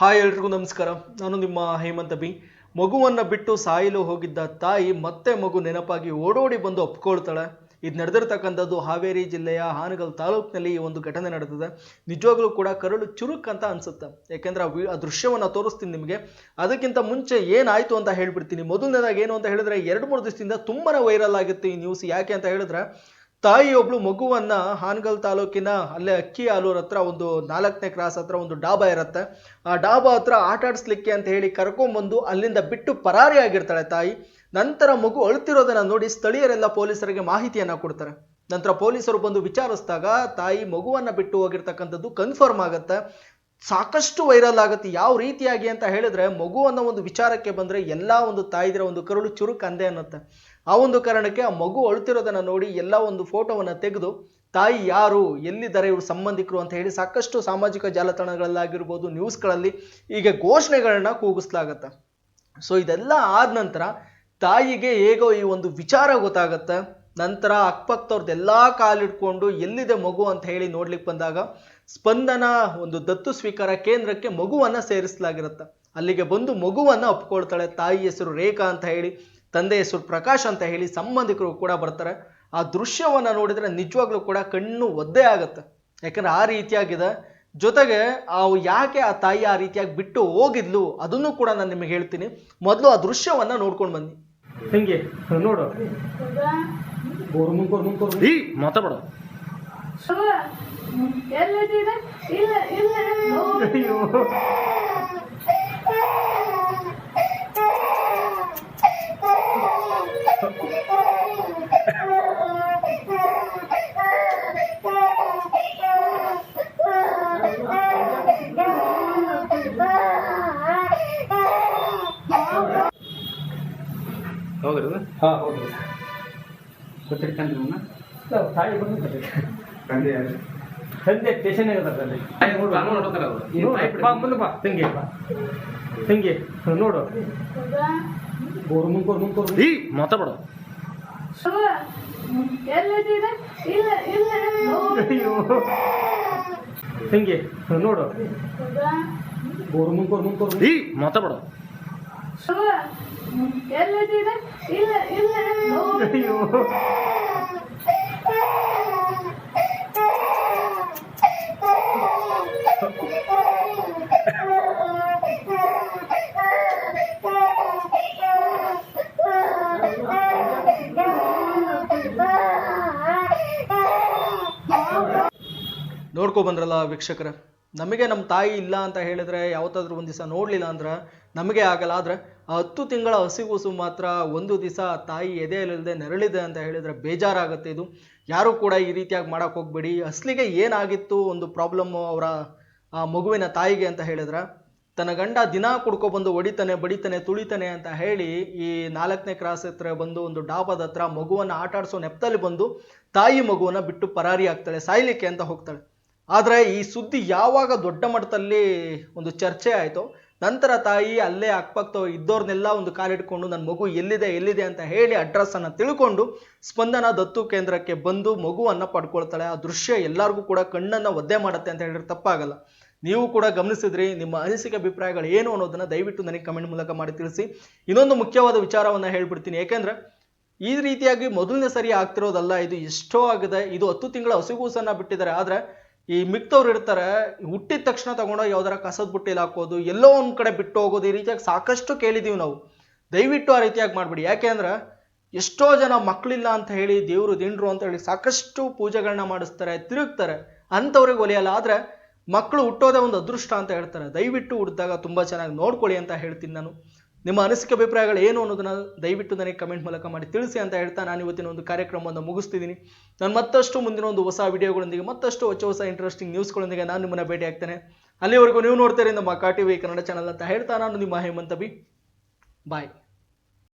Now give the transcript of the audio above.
Hi ಎಲ್ರಿಗೂ ನಮಸ್ಕಾರ. ನಾನು ನಿಮ್ಮ ಹೇಮಂತ ಬಿ ಮಗುವನ್ನು ಬಿಟ್ಟು ಸಾಯಲು ಹೋಗಿದ್ದ ತಾಯಿ ಮತ್ತೆ ಮಗು ನೆನಪಾಗಿ ಓಡೋಡಿ ಬಂದು ಒಪ್ಕೊಳ್ತಾಳೆ. ಇದು ನಡೆದಿರ್ತಕ್ಕಂಥದ್ದು ಹಾವೇರಿ ಜಿಲ್ಲೆಯ ಹಾನಗಲ್ ತಾಲೂಕಿನಲ್ಲಿ ಈ ಒಂದು ಘಟನೆ ನಡೆದಿದೆ. ನಿಜವಾಗ್ಲೂ ಕೂಡ ಕರಳು ಚುರುಕ್ ಅಂತ ಅನ್ಸುತ್ತೆ. ಯಾಕೆಂದ್ರೆ ಆ ವಿ- ದೃಶ್ಯವನ್ನು ತೋರಿಸ್ತೀನಿ ನಿಮಗೆ. ಅದಕ್ಕಿಂತ ಮುಂಚೆ ಏನಾಯಿತು ಅಂತ ಹೇಳ್ಬಿಡ್ತೀನಿ. ಮೊದಲನೇದಾಗಿ ಏನು ಅಂತ ಹೇಳಿದ್ರೆ, ಎರಡು ಮೂರು ದಿವಸದಿಂದ ತುಂಬಾನೇ ವೈರಲ್ ಆಗುತ್ತೆ ಈ ನ್ಯೂಸ್ ಯಾಕೆ ಅಂತ ಹೇಳಿದ್ರೆ ತಾಯಿ ಒಬ್ಳು ಮಗುವನ್ನ ಹಾನಗಲ್ ತಾಲೂಕಿನ ಅಲ್ಲೇ ಅಕ್ಕಿ ಆಲೂರ್ ಹತ್ರ ಒಂದು ನಾಲ್ಕನೇ ಕ್ರಾಸ್ ಹತ್ರ ಒಂದು ಡಾಬಾ ಇರುತ್ತೆ. ಆ ಡಾಬಾ ಹತ್ರ ಆಟ ಆಡಿಸ್ಲಿಕ್ಕೆ ಅಂತ ಹೇಳಿ ಕರ್ಕೊಂಡ್ಬಂದು ಅಲ್ಲಿಂದ ಬಿಟ್ಟು ಪರಾರಿ ಆಗಿರ್ತಾಳೆ ತಾಯಿ. ನಂತರ ಮಗು ಅಳ್ತಿರೋದನ್ನ ನೋಡಿ ಸ್ಥಳೀಯರೆಲ್ಲ ಪೊಲೀಸರಿಗೆ ಮಾಹಿತಿಯನ್ನ ಕೊಡ್ತಾರೆ. ನಂತರ ಪೊಲೀಸರು ಬಂದು ವಿಚಾರಿಸಿದಾಗ ತಾಯಿ ಮಗುವನ್ನ ಬಿಟ್ಟು ಹೋಗಿರ್ತಕ್ಕಂಥದ್ದು ಕನ್ಫರ್ಮ್ ಆಗತ್ತೆ. ಸಾಕಷ್ಟು ವೈರಲ್ ಆಗುತ್ತೆ. ಯಾವ ರೀತಿಯಾಗಿ ಅಂತ ಹೇಳಿದ್ರೆ ಮಗು ಅನ್ನೋ ಒಂದು ವಿಚಾರಕ್ಕೆ ಬಂದ್ರೆ ಎಲ್ಲಾ ಒಂದು ತಾಯಿದಿರ ಒಂದು ಕರುಳು ಚುರುಕ್ ಅಂದೆ ಅನ್ನತ್ತೆ. ಆ ಒಂದು ಕಾರಣಕ್ಕೆ ಆ ಮಗು ಅಳುತ್ತಿರೋದನ್ನು ನೋಡಿ ಎಲ್ಲ ಒಂದು ಫೋಟೋವನ್ನು ತೆಗೆದು, ತಾಯಿ ಯಾರು, ಎಲ್ಲಿದ್ದಾರೆ ಇವರು ಸಂಬಂಧಿಕರು ಅಂತ ಹೇಳಿ ಸಾಕಷ್ಟು ಸಾಮಾಜಿಕ ಜಾಲತಾಣಗಳಲ್ಲಾಗಿರ್ಬೋದು, ನ್ಯೂಸ್ಗಳಲ್ಲಿ ಈಗ ಘೋಷಣೆಗಳನ್ನ ಕೂಗಿಸ್ಲಾಗತ್ತೆ. ಸೊ ಇದೆಲ್ಲ ಆದ ನಂತರ ತಾಯಿಗೆ ಹೇಗೋ ಈ ಒಂದು ವಿಚಾರ ಗೊತ್ತಾಗತ್ತೆ. ನಂತರ ಅಕ್ಕಪಕ್ಕದವ್ರದ್ದೆಲ್ಲ ಕಾಲಿಡ್ಕೊಂಡು ಎಲ್ಲಿದೆ ಮಗು ಅಂತ ಹೇಳಿ ನೋಡ್ಲಿಕ್ಕೆ ಬಂದಾಗ ಸ್ಪಂದನ, ಒಂದು ದತ್ತು ಸ್ವೀಕಾರ ಕೇಂದ್ರಕ್ಕೆ ಮಗುವನ್ನ ಸೇರಿಸಲಾಗಿರುತ್ತೆ. ಅಲ್ಲಿಗೆ ಬಂದು ಮಗುವನ್ನ ಒಪ್ಕೊಳ್ತಾಳೆ, ತಾಯಿ ಹೆಸರು ರೇಖಾ ಅಂತ ಹೇಳಿ ತಂದೆ ಹೆಸರು ಪ್ರಕಾಶ್ ಅಂತ ಹೇಳಿ ಸಂಬಂಧಿಕರು ಕೂಡ ಬರ್ತಾರೆ. ಆ ದೃಶ್ಯವನ್ನು ನೋಡಿದರೆ ನಿಜವಾಗ್ಲೂ ಕೂಡ ಕಣ್ಣು ಒದ್ದೆ ಆಗುತ್ತೆ. ಯಾಕಂದ್ರೆ ಆ ರೀತಿಯಾಗಿದೆ. ಜೊತೆಗೆ ಆ ಯಾಕೆ ಆ ತಾಯಿ ಆ ರೀತಿಯಾಗಿ ಬಿಟ್ಟು ಹೋಗಿದ್ಲು? ಅದನ್ನು ಕೂಡ ನಾನು ನಿಮಗೆ ಹೇಳ್ತೀನಿ. ಮೊದಲು ಆ ದೃಶ್ಯವನ್ನು ನೋಡ್ಕೊಂಡು ಬನ್ನಿ. ಹಿಂಗೆ? ನೋಡು. ಮಾತಾಡ ಇಲ್ಲ ಇಲ್ಲ. ಹೌದ್ರಿ ಹಾ ಹೌದು ಗೊತ್ತಿರ್ತಾನೆ ತಾಯಿ ಬಂದು ತಂದೆ ಯಾರು? ತಂದೆ ಸ್ಟೇಷನ್ ಬಾ ಮುಂದೆ ಬಾ. ತಂಗಿ ಬಾ. ತಂಗಿ ನೋಡು. ಗೋರ್ಮುನ್ ಗೋರ್ಮುನ್ ಗೋರ್ಮುನ್ ಈ ಮಾತಾಡ ಎಲ್ಲಿದ್ದೀರ ಇಲ್ಲ ಇಲ್ಲ ಅಯ್ಯೋ. ತಂಗಿ ನೋಡು. ಗೋರ್ಮುನ್ ಗೋರ್ಮುನ್ ಗೋರ್ಮುನ್ ಈ ಮಾತಾಡ ಎಲ್ಲಿದ್ದೀರ ಅಯ್ಯೋ. ನೋಡ್ಕೊ ಬಂದ್ರಲ್ಲ ವೀಕ್ಷಕರೇ. ನಮಗೆ ನಮ್ಮ ತಾಯಿ ಇಲ್ಲ ಅಂತ ಹೇಳಿದ್ರೆ ಯಾವತ್ತಾದ್ರೂ ಒಂದು ದಿವಸ ನೋಡಲಿಲ್ಲ ಅಂದ್ರೆ ನಮಗೆ ಆಗಲ್ಲ. ಆದ್ರೆ ಆ ಹತ್ತು ತಿಂಗಳ ಹಸಿಗೂಸು ಮಾತ್ರ ಒಂದು ದಿವಸ ತಾಯಿ ಎದೆಯಲ್ಲಿಲ್ಲದೆ ನೆರಳಿದೆ ಅಂತ ಹೇಳಿದ್ರೆ ಬೇಜಾರಾಗುತ್ತೆ ಇದು. ಯಾರು ಕೂಡ ಈ ರೀತಿಯಾಗಿ ಮಾಡಕ್ ಹೋಗ್ಬೇಡಿ. ಅಸಲಿಗೆ ಏನಾಗಿತ್ತು ಒಂದು ಪ್ರಾಬ್ಲಮ್ಮು ಅವರ, ಆ ಮಗುವಿನ ತಾಯಿಗೆ ಅಂತ ಹೇಳಿದ್ರೆ, ತನ್ನ ಗಂಡ ದಿನ ಕುಡ್ಕೊಬಂದು ಒಡಿತಾನೆ ಬಡಿತಾನೆ, ತುಳಿತಾನೆ ಅಂತ ಹೇಳಿ ಈ ನಾಲ್ಕನೇ ಕ್ರಾಸ್ ಹತ್ರ ಬಂದು ಒಂದು ಡಾಬಾದ ಹತ್ರ ಮಗುವನ್ನ ಆಟಾಡಿಸೋ ನೆಪದಲ್ಲಿ ಬಂದು ತಾಯಿ ಮಗುವನ್ನ ಬಿಟ್ಟು ಪರಾರಿ ಆಗ್ತಾಳೆ, ಸಾಯ್ಲಿಕ್ಕೆ ಅಂತ ಹೋಗ್ತಾಳೆ. ಆದ್ರೆ ಈ ಸುದ್ದಿ ಯಾವಾಗ ದೊಡ್ಡ ಮಟ್ಟದಲ್ಲಿ ಒಂದು ಚರ್ಚೆ ಆಯಿತು, ನಂತರ ತಾಯಿ ಅಲ್ಲೇ ಅಕ್ಕಪಕ್ಕ ಇದ್ದವ್ರನ್ನೆಲ್ಲ ಒಂದು ಕಾಲಿಟ್ಕೊಂಡು ನನ್ನ ಮಗು ಎಲ್ಲಿದೆ ಎಲ್ಲಿದೆ ಅಂತ ಹೇಳಿ ಅಡ್ರೆಸ್ಸನ್ನು ತಿಳ್ಕೊಂಡು, ಸ್ಪಂದನ ದತ್ತು ಕೇಂದ್ರಕ್ಕೆ ಬಂದು ಮಗುವನ್ನ ಪಡ್ಕೊಳ್ತಾಳೆ. ಆ ದೃಶ್ಯ ಎಲ್ಲರಿಗೂ ಕೂಡ ಕಣ್ಣನ್ನ ಒದ್ದೆ ಮಾಡುತ್ತೆ ಅಂತ ಹೇಳಿದ್ರೆ ತಪ್ಪಾಗಲ್ಲ. ನೀವು ಕೂಡ ಗಮನಿಸಿದ್ರಿ, ನಿಮ್ಮ ಅನಿಸಿಕೆ ಅಭಿಪ್ರಾಯಗಳು ಏನು ಅನ್ನೋದನ್ನ ದಯವಿಟ್ಟು ನನಗೆ ಕಮೆಂಟ್ ಮೂಲಕ ಮಾಡಿ ತಿಳಿಸಿ. ಇನ್ನೊಂದು ಮುಖ್ಯವಾದ ವಿಚಾರವನ್ನ ಹೇಳ್ಬಿಡ್ತೀನಿ. ಯಾಕೆಂದ್ರೆ, ಈ ರೀತಿಯಾಗಿ ಮೊದಲನೇ ಸರಿ ಆಗ್ತಿರೋದಲ್ಲ, ಇದು ಎಷ್ಟೋ ಆಗಿದೆ. ಇದು ಹತ್ತು ತಿಂಗಳ ಹಸಿಗೂಸನ್ನ ಬಿಟ್ಟಿದ್ದಾರೆ. ಆದ್ರೆ ಈ ಮಿಕ್ತವ್ರು ಇರ್ತಾರೆ, ಹುಟ್ಟಿದ ತಕ್ಷಣ ತಗೊಂಡೋಗಿ ಯಾವ್ದಾರ ಕಸದ ಬುಟ್ಟಿಲಿ ಹಾಕೋದು, ಎಲ್ಲೋ ಒಂದ್ ಕಡೆ ಬಿಟ್ಟು ಹೋಗೋದು, ಈ ರೀತಿಯಾಗಿ ಸಾಕಷ್ಟು ಕೇಳಿದೀವಿ ನಾವು. ದಯವಿಟ್ಟು ಆ ರೀತಿಯಾಗಿ ಮಾಡ್ಬಿಡಿ. ಯಾಕೆ ಅಂದ್ರೆ, ಎಷ್ಟೋ ಜನ ಮಕ್ಕಳಿಲ್ಲ ಅಂತ ಹೇಳಿ, ದೇವರು ದಿಂಡ್ರು ಅಂತ ಹೇಳಿ ಸಾಕಷ್ಟು ಪೂಜೆಗಳನ್ನ ಮಾಡಿಸ್ತಾರೆ, ತಿರುಗ್ತಾರೆ, ಅಂಥವ್ರಿಗೆ ಒಲಿಯಲ್ಲ. ಆದ್ರೆ ಮಕ್ಕಳು ಹುಟ್ಟೋದೇ ಒಂದು ಅದೃಷ್ಟ ಅಂತ ಹೇಳ್ತಾರೆ. ದಯವಿಟ್ಟು ಹುಟ್ಟಿದಾಗ ತುಂಬಾ ಚೆನ್ನಾಗಿ ನೋಡ್ಕೊಳ್ಳಿ ಅಂತ ಹೇಳ್ತೀನಿ ನಾನು. ನಿಮ್ಮ ಅನಿಸಿಕೆ ಅಭಿಪ್ರಾಯಗಳು ಏನು ಅನ್ನೋದನ್ನ ದಯವಿಟ್ಟು ನನಗೆ ಕಮೆಂಟ್ ಮೂಲಕ ಮಾಡಿ ತಿಳಿಸಿ ಅಂತ ಹೇಳ್ತಾ ನಾನು ಇವತ್ತಿನ ಒಂದು ಕಾರ್ಯಕ್ರಮವನ್ನು ಮುಗಿಸ್ತಿದ್ದೀನಿ. ನಾನು ಮತ್ತಷ್ಟು ಮುಂದಿನ ಒಂದು ಹೊಸ ವಿಡಿಯೋಗಳೊಂದಿಗೆ, ಮತ್ತಷ್ಟು ಹೊಸ ಹೊಸ ಇಂಟ್ರೆಸ್ಟಿಂಗ್ ನ್ಯೂಸ್ಗಳೊಂದಿಗೆ ನಾನು ನಿಮ್ಮನ್ನ ಭೇಟಿ ಆಗ್ತೇನೆ. ಅಲ್ಲಿವರೆಗೂ ನೀವು ನೋಡ್ತೀರಿ ನಮ್ಮ ಕಾ ಟಿವಿ ಕನ್ನಡ ಚಾನಲ್ ಅಂತ ಹೇಳ್ತಾ ನಾನು ನಿಮ್ಮ ಹೇಮಂತ ಬಿ ಬಾಯ್